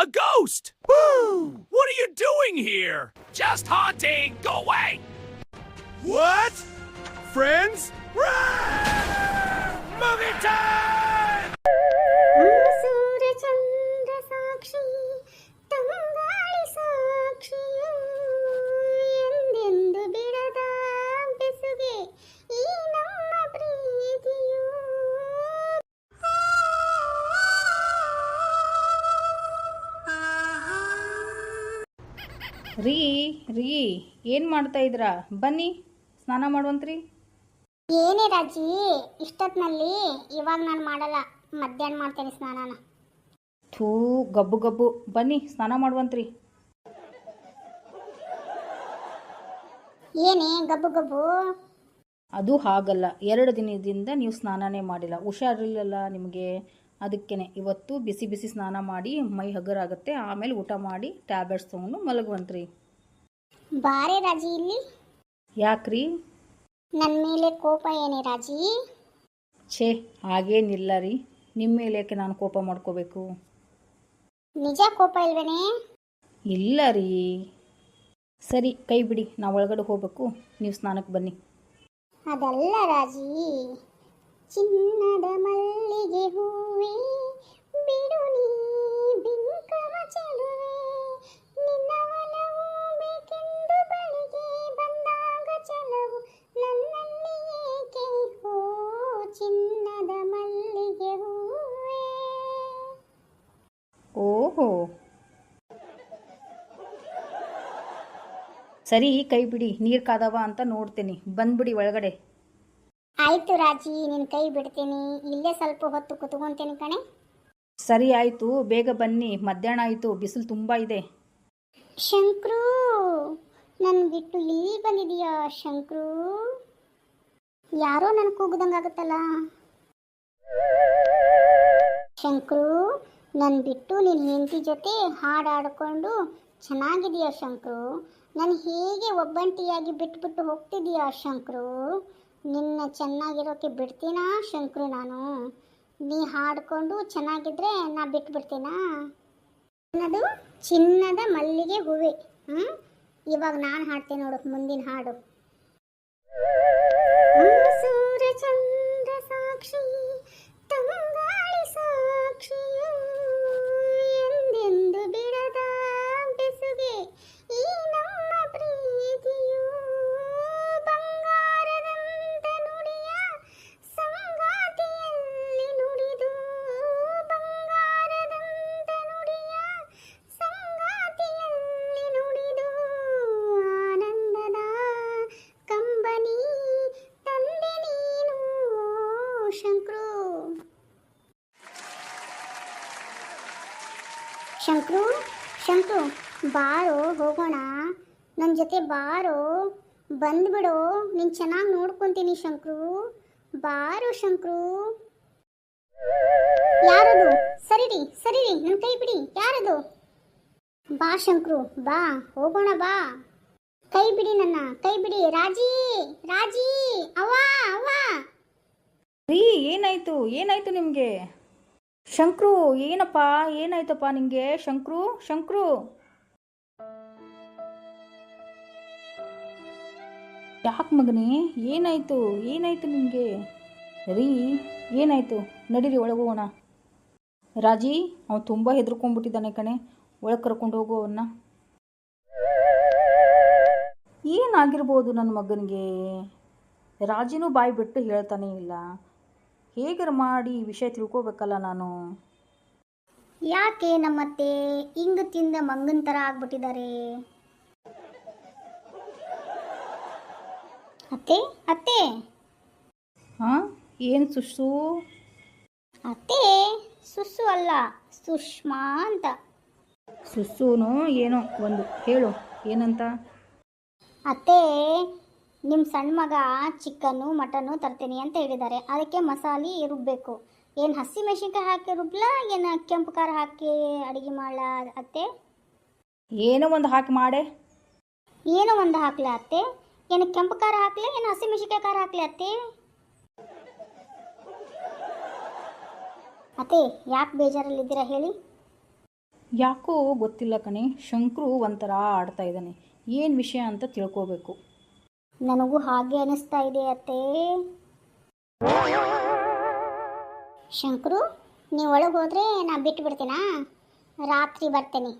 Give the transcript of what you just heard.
A ghost! What are you doing here? Just haunting! Go away! What? Friends? Run! ರೀ ರೀ ಏನು ಮಾಡ್ತಾ ಇದ್ರ? ಬನ್ನಿ ಸ್ನಾನ ಮಾಡುವಂತ್ರಿ. ಏನೇ ರಾಜಿ ಇಷ್ಟೊತ್ತಿನಲ್ಲಿ ಇವಾಗ ನಾನು ಮಾಡಲ್ಲ. ಮಧ್ಯಾಹ್ನ ಮಾಡ್ತೇನೆ ಸ್ನಾನನ. ಥೂ ಗಬ್ಬು ಗಬ್ಬು. ಬನ್ನಿ ಸ್ನಾನ ಮಾಡುವಂತ್ರಿ. ಏನೇ ಗಬ್ಬು ಗಬ್ಬು? ಅದು ಹಾಗಲ್ಲ. ಎರಡು ದಿನದಿಂದ ನೀವು ಸ್ನಾನನೇ ಮಾಡಿಲ್ಲ. ಹುಷಾರಿಲ್ಲಲ್ಲ ನಿಮಗೆ? ಅದಕ್ಕೇನೆ ಇವತ್ತು ಬಿಸಿ ಬಿಸಿ ಸ್ನಾನ ಮಾಡಿ ಮೈ ಹಗರಾಗುತ್ತೆ. ಆಮೇಲೆ ಊಟ ಮಾಡಿ ಟ್ಯಾಬ್ಲೆಟ್ಸ್ ತೊಗೊಂಡು ಮಲಗುವಂತ್ರಿ. ಬಾರೆ ರಾಜಿ ಇಲ್ಲಿ? ಯಾಕ್ರಿ? ನನ್ನ ಮೇಲೆ ಕೋಪ ಏನೇ ರಾಜಿ? ಛೇ ಹಾಗೇನಿಲ್ಲ ರೀ ನಿಮ್ಮ ಮೇಲೆ ಯಾಕೆ ನಾನು ಕೋಪ ಮಾಡ್ಕೋಬೇಕು? ನಿಜ ಕೋಪ ಇಲ್ವೇನೆ? ಇಲ್ಲ ರೀ ಸರಿ ಕೈ ಬಿಡಿ. ನಾವು ಒಳಗಡೆ ಹೋಗ್ಬೇಕು. ನೀವು ಸ್ನಾನಕ್ಕೆ ಬನ್ನಿ. ಅದಲ್ಲ ರಾಜಿ. ಚಿನ್ನದ ಮಲ್ಲಿಗೆ ಹೂವೇ, ಬಿಡು ನೀ ಬಿಂಕವ ಚೆಲುವೆ. ಚಿನ್ನದ ಓಹೋ. ಸರಿ, ಕೈ ಬಿಡಿ, ನೀರು ಕಾದವ ಅಂತ ನೋಡ್ತೀನಿ. ಬಂದ್ಬಿಡಿ ಒಳಗಡೆ. ಆಯ್ತು ರಾಜಿ ನಿನ್ ಕೈ ಬಿಡ್ತೀನಿ. ಇಲ್ಲೇ ಸ್ವಲ್ಪ ಹೊತ್ತು ಕುತ್ಕೊಂತೀನಿ ಕಣೆ. ಸರಿ ಆಯಿತು ಬೇಗ ಬನ್ನಿ. ಮಧ್ಯಾಹ್ನ ಆಯಿತು ಬಿಸಿಲು ತುಂಬ ಇದೆ. ಶಂಕ್ರು ನನ್ ಬಿಟ್ಟು ಇಲ್ಲಿ ಬಂದಿದೀಯಾ ಶಂಕ್ರು? ಯಾರೋ ನನ್ ಕೂಗ್ದಂಗಾಗುತ್ತಲ್ಲ ಶಂಕ್ರು ನನ್ ಬಿಟ್ಟು ನಿನ್ ಹೆಂಡತಿ ಜೊತೆ ಹಾಡಾಡ್ಕೊಂಡು ಚೆನ್ನಾಗಿದೆಯಾ ಶಂಕ್ರು. ನಾನು ಹೇಗೆ ಒಬ್ಬಂಟಿಯಾಗಿ ಬಿಟ್ಬಿಟ್ಟು ಹೋಗ್ತಿದೀಯಾ ಶಂಕ್ರು? ನಿನ್ನ ಚೆನ್ನಾಗಿರೋಕೆ ಬಿಡ್ತೀನಾ ಶಂಕ್ರು ನಾನು? ನೀ ಹಾಡ್ಕೊಂಡು ಚೆನ್ನಾಗಿದ್ರೆ ನಾ ಬಿಟ್ಬಿಡ್ತೀನಾ? ಅನ್ನೋದು ಚಿನ್ನದ ಮಲ್ಲಿಗೆ ಹೂವೆ. ಹ್ಞೂ ಇವಾಗ ನಾನು ಹಾಡ್ತೀನಿ ನೋಡು, ಮುಂದಿನ ಹಾಡು. ಶಂಕ್ರು ಶಂಕ್ರು ಬಾರೋ, ಹೋಗೋಣ. ನನ್ನ ಜೊತೆ ಬಾರೋ. ಬಂದ್ಬಿಡು ನೀನು ಚೆನ್ನಾಗಿ ನೋಡ್ಕೊತೀನಿ ಶಂಕ್ರು. ಬಾರೋ ಶಂಕ್ರು. ಯಾರದು? ಸರಿರಿ ಸರಿರಿ. ನನ್ನ ಕೈ ಬಿಡಿ. ಯಾರದು? ಬಾ ಶಂಕ್ರು, ಬಾ. ಹೋಗೋಣ, ಬಾ. ಕೈ ಬಿಡಿ ನನ್ನ, ಕೈ ಬಿಡಿ. ರಾಜಿ ರಾಜಿ, ಅವ್ವ ಅವ್ವ. ರೀ, ಏನಾಯ್ತು? ಏನಾಯ್ತು ನಿಮಗೆ? ಶಂಕ್ರು, ಏನಪ್ಪ, ಏನಾಯ್ತಪ್ಪ ನಿಂಗೆ? ಶಂಕ್ರು ಶಂಕ್ರು. ಯಾಕೆ ಮಗನೇ, ಏನಾಯಿತು ಏನಾಯಿತು ನಿಮಗೆ ರೀ ಏನಾಯಿತು? ನಡೀರಿ, ಒಳಗೆ ಹೋಗೋಣ. ರಾಜಿ, ಅವನು ತುಂಬ ಹೆದರ್ಕೊಂಡ್ಬಿಟ್ಟಿದ್ದಾನೆ ಕಣೆ. ಒಳಗೆ ಕರ್ಕೊಂಡು ಹೋಗು ಅವನ್ನ ಏನಾಗಿರ್ಬೋದು ನನ್ನ ಮಗನಿಗೆ? ರಾಜಿನೂ ಬಾಯಿ ಬಿಟ್ಟು ಹೇಳ್ತಾನೆ ಇಲ್ಲ. ಹೇಗಾರ ಮಾಡಿ ಈ ವಿಷಯ ತಿಳ್ಕೊಬೇಕಲ್ಲ ನಾನು? ಯಾಕೆ ನಮ್ಮತ್ತೆ? ಹಿಂಗ್ ತಿಂದ ಮಂಗನ್ ಥರ ಆಗ್ಬಿಟ್ಟಿದ್ದಾರೆ ಅತ್ತೆ ಅತ್ತೆ. ಹಾಂ? ಏನು ಸುಸು ಅತ್ತೆ ಸುಸ್ಸು ಅಲ್ಲ ಸುಷ್ಮಾ ಅಂತ. ಸುಸ್ಸುನು ಏನೋ ಒಂದು ಹೇಳು ಏನಂತ? ಅತ್ತೆ ನಿಮ್ಮ ಸಣ್ಣ ಮಗ ಚಿಕನ್ನು ಮಟನ್ನು ತರ್ತೀನಿ ಅಂತ ಹೇಳಿದ್ದಾರೆ. ಅದಕ್ಕೆ ಮಸಾಲೆ ರುಬ್ಬಬೇಕು ಏನು ಹಸಿ ಮೆಣಸಿನ್ಕಾಯಿ ಹಾಕಿ ರುಬ್ಲ ಏನು ಕೆಂಪು ಖಾರ ಹಾಕಿ ಅಡುಗೆ ಮಾಡಲ ಅತ್ತೆ? ಏನೋ ಒಂದು ಹಾಕಿ ಮಾಡೆ. ಏನೋ ಒಂದು ಹಾಕ್ಲಾ ಅತ್ತೆ? ಏನು ಕೆಂಪು ಖಾರ ಹಾಕ್ಲಿ ಏನು ಹಸಿ ಮೆಣಸಿನ್ಕಾಯಿ ಖಾರ ಹಾಕ್ಲಿ ಅತ್ತೆ? ಅತ್ತೆ ಯಾಕೆ ಬೇಜಾರಲ್ಲಿದ್ದೀರಾ ಹೇಳಿ? ಯಾಕೋ ಗೊತ್ತಿಲ್ಲ ಕಣೆ ಶಂಕರು ಒಂಥರ ಆಡ್ತಾ ಇದ್ದಾನೆ. ಏನು ವಿಷಯ ಅಂತ ತಿಳ್ಕೋಬೇಕು. ನನಗೂ ಹಾಗೆ ಅನಿಸ್ತಾ ಇದೆ ಅತ್ತೆ. ಶಂಕರು ನೀವು ಒಳಗೆ ಹೋದರೆ ನಾ ಬಿಟ್ಟು ಬಿಡ್ತೀನಾ ರಾತ್ರಿ ಬರ್ತೇನೆ.